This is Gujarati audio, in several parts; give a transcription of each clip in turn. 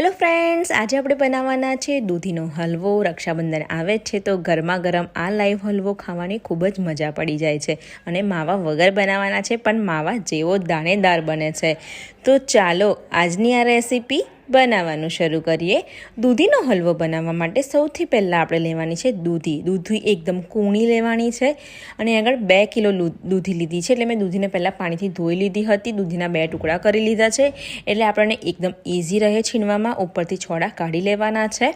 હેલો ફ્રેન્ડ્સ આજે આપણે બનાવવાના છે દૂધીનો હલવો, રક્ષાબંધન આવે છે તો ગરમા ગરમ આ લાઈવ હલવો ખાવાની ખૂબ જ મજા પડી જાય છે અને માવા વગર બનાવવાના છે, પણ માવા જેવો દાણેદાર બને છે. તો ચાલો આજની આ રેસીપી બનાવવાનું શરૂ કરીએ. દૂધીનો હલવો બનાવવા માટે સૌથી પહેલાં આપણે લેવાની છે દૂધી. દૂધી એકદમ કૂણી લેવાની છે અને આગળ બે કિલો દૂધી લીધી છે એટલે મેં દૂધીને પહેલાં પાણીથી ધોઈ લીધી હતી. દૂધીના બે ટુકડા કરી લીધા છે એટલે આપણને એકદમ ઇઝી રહે છીણવામાં. ઉપરથી છોડા કાઢી લેવાના છે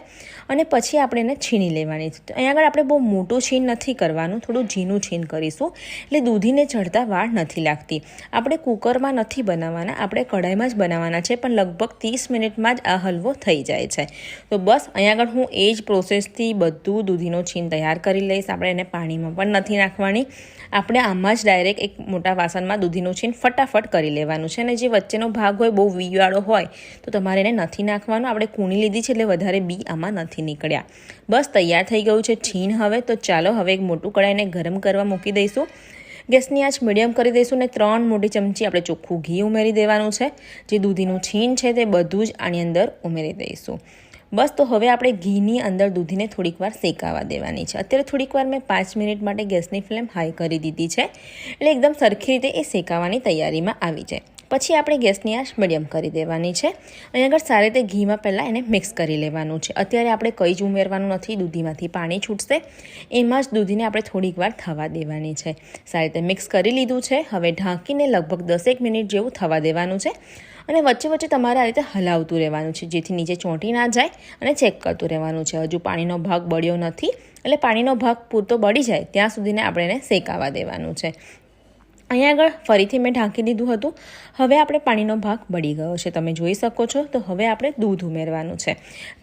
અને પછી આપણે એને છીણી લેવાની છે. અહીંયા આગળ આપણે બહુ મોટું છીણ નથી કરવાનું. થોડું ઝીણું છીણ કરીશું એટલે દૂધીને ચડતા વાળ નથી લાગતી. આપણે કુકરમાં નથી બનાવવાના. આપણે કઢાઈમાં જ બનાવવાના છે. પણ લગભગ ત્રીસ મિનિટમાં જ આ હલવો થઈ જાય છે. તો બસ, અહીંયા આગળ હું એ જ પ્રોસેસથી બધું દૂધીનો છીન તૈયાર કરી લઈશ. આપણે એને પાણીમાં પણ નથી નાખવાની. આપણે આમાં જ ડાયરેક્ટ એક મોટા વાસણમાં દૂધીનું છીણ ફટાફટ કરી લેવાનું છે. અને જે વચ્ચેનો ભાગ હોય, બહુ વીવાળો હોય, તો તમારે એને નથી નાખવાનું. આપણે કૂણી લીધી છે એટલે વધારે બી આમાં નથી નીકળ્યા. બસ, તૈયાર થઈ ગયું છે છીન હવે. તો ચાલો, હવે એક મોટું કડાઈને ગરમ કરવા મૂકી દઈશું. ગેસની આંચ મીડિયમ કરી દઈશું અને ત્રણ મોટી ચમચી આપણે ચોખ્ખું ઘી ઉમેરી દેવાનું છે. જે દૂધીનું છીણ છે તે બધું જ આની અંદર ઉમેરી દઈશું. બસ, તો હવે આપણે ઘીની અંદર દૂધીને થોડીક વાર શેકાવા દેવાની છે. અત્યારે થોડીક વાર મેં પાંચ મિનિટ માટે ગેસની ફ્લેમ હાઈ કરી દીધી છે. એટલે એકદમ સરખી રીતે એ શેકાવાની તૈયારીમાં આવી જાય. પછી આપણે ગેસની આંચ મીડિયમ કરી દેવાની છે. અને આગળ સારી રીતે ઘીમાં પહેલાં એને મિક્સ કરી લેવાનું છે. અત્યારે આપણે કંઈ જ ઉમેરવાનું નથી, દૂધીમાંથી પાણી છૂટશે. એમાં જ દૂધીને આપણે થોડીક વાર થવા દેવાની છે. સારી રીતે મિક્સ કરી લીધું છે. હવે ઢાંકીને લગભગ દસેક મિનિટ જેવું થવા દેવાનું છે. અને વચ્ચે વચ્ચે તમારે આ રીતે હલાવતું રહેવાનું છે, જેથી નીચે ચોંટી ના જાય અને ચેક કરતું રહેવાનું છે. હજુ પાણીનો ભાગ બળ્યો નથી. એટલે પાણીનો ભાગ પૂરતો બળી જાય, ત્યાં સુધીને આપણે એને શેકાવા દેવાનું છે. અહીંયા આગળ ફરીથી મેં ઢાંકી દીધું હતું. હવે આપણે પાણીનો ભાગ બળી ગયો છે. તમે જોઈ શકો છો. તો હવે આપણે દૂધ ઉમેરવાનું છે.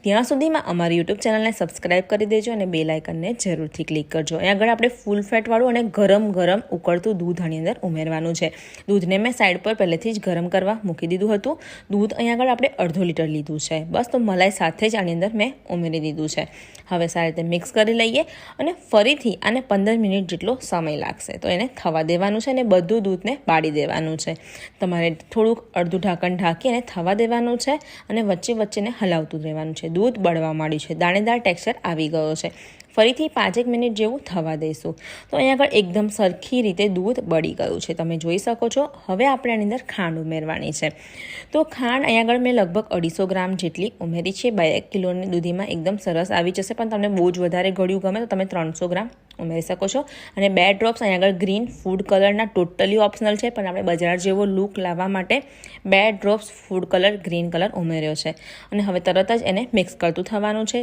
ત્યાં સુધીમાં અમારી યુટ્યુબ ચેનલને સબસ્ક્રાઈબ કરી દેજો અને બે લાઇકનને જરૂરથી ક્લિક કરજો. અહીંયા આગળ આપણે ફૂલ ફેટવાળું અને ગરમ ગરમ ઉકળતું દૂધ આની અંદર ઉમેરવાનું છે. દૂધને મેં સાઈડ પર પહેલેથી જ ગરમ કરવા મૂકી દીધું હતું. દૂધ અહીંયા આગળ આપણે અડધો લીટર લીધું છે. બસ તો મલાઈ સાથે જ આની અંદર મેં ઉમેરી દીધું છે. હવે સારી રીતે મિક્સ કરી લઈએ અને ફરીથી આને પંદર મિનિટ જેટલો સમય લાગશે. તો એને થવા દેવાનું છે અને બધું દૂધને બાળી દેવાનું છે. તમારે થોડુંક અડધું ઢાંકણ ઢાંકી અને થવા દેવાનું છે અને વચ્ચે વચ્ચેને હલાવતું રહેવાનું છે. દૂધ બળવા માંડ્યું છે. દાણેદાર ટેક્સચર આવી ગયો છે. ફરીથી પાંચેક મિનિટ જેવું થવા દઈશું તો અહીંયા આગળ એકદમ સરખી રીતે દૂધ બળી ગયું છે. તમે જોઈ શકો છો, હવે આપણે આની અંદર ખાંડ ઉમેરવાની છે. તો ખાંડ અહીંયા આગળ મેં લગભગ અઢીસો ગ્રામ જેટલી ઉમેરી છે. બે એક કિલોની દૂધીમાં એકદમ સરસ આવી જશે, પણ તમને બહુ જ વધારે ગળ્યું ગમે તો તમે ત્રણસો ગ્રામ ઉમેરી શકો છો. અને બે ડ્રોપ્સ અહીંયા આગળ ગ્રીન ફૂડ કલરના ટોટલી ઓપ્શનલ છે, પણ આપણે બજાર જેવો લુક લાવવા માટે બે drops food colour green colour ઉમેર્યો છે. અને હવે તરત જ એને મિક્સ કરતું થવાનું છે.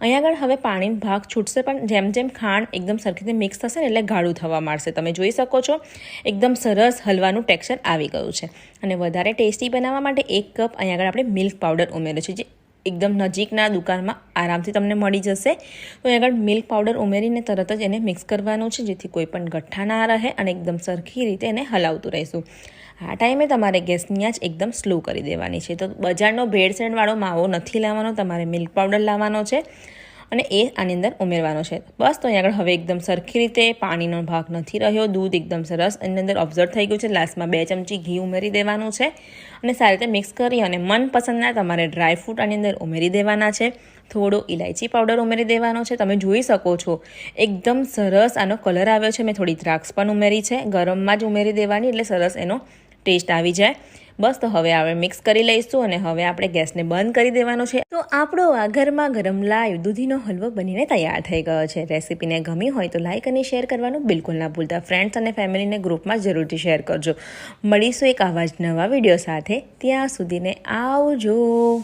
અહીંયા આગળ હવે પાણીનો ભાગ છૂટશે પણ જેમ જેમ ખાંડ એકદમ સરખી રીતે મિક્સ થશે ને એટલે ગાળું થવા માંડશે. તમે જોઈ શકો છો, એકદમ સરસ હલવાનું ટેક્સચર આવી ગયું છે. અને વધારે ટેસ્ટી બનાવવા માટે એક કપ અહીંયા આગળ આપણે મિલ્ક પાવડર ઉમેર્યો છે, જે એકદમ નજીકના દુકાનમાં આરામથી તમને મળી જશે. તો આગળ મિલ્ક પાવડર ઉમેરીને તરત જ એને મિક્સ કરવાનું છે, જેથી કોઈ પણ ગઠ્ઠા ના રહે અને એકદમ સરખી રીતે એને હલાવતું રહીશું. આ ટાઈમે તમારે ગેસની આંચ એકદમ સ્લો કરી દેવાની છે. તો બજારનો ભેળસેળવાળો માવો નથી લાવવાનો, તમારે મિલ્ક પાવડર લાવવાનો છે. અને એ આની અંદર ઉમેરવાનો છે. બસ, તો અહીં આગળ હવે એકદમ સરખી રીતે પાણીનો ભાગ નથી રહ્યો. દૂધ એકદમ સરસ એની અંદર ઓબ્ઝર્વ થઈ ગયું છે. લાસ્ટમાં બે ચમચી ઘી ઉમેરી દેવાનું છે. અને સારી રીતે મિક્સ કરી અને મનપસંદના તમારે ડ્રાય ફ્રૂટ આની અંદર ઉમેરી દેવાના છે. થોડો ઇલાયચી પાવડર ઉમેરી દેવાનો છે. તમે જોઈ શકો છો. એકદમ સરસ આનો કલર આવ્યો છે. મેં થોડી દ્રાક્ષ પણ ઉમેરી છે. ગરમમાં જ ઉમેરી દેવાની, એટલે સરસ એનો ટેસ્ટ આવી જાય. બસ, તો હવે આપણે મિક્સ કરી લઈશું અને હવે આપણે ગેસને બંધ કરી દેવાનો છે. તો આપણો આ ઘરમાં ગરમ લાઈવ દૂધીનો હલવો બનીને તૈયાર થઈ ગયો છે. રેસીપીને ગમી હોય તો લાઇક અને શેર કરવાનું બિલકુલ ના ભૂલતા. ફ્રેન્ડ્સ અને ફેમિલીને ગ્રુપમાં જરૂરથી શેર કરજો. મળીશું એક આવા જ નવા વીડિયો સાથે. ત્યાં સુધીને આવજો.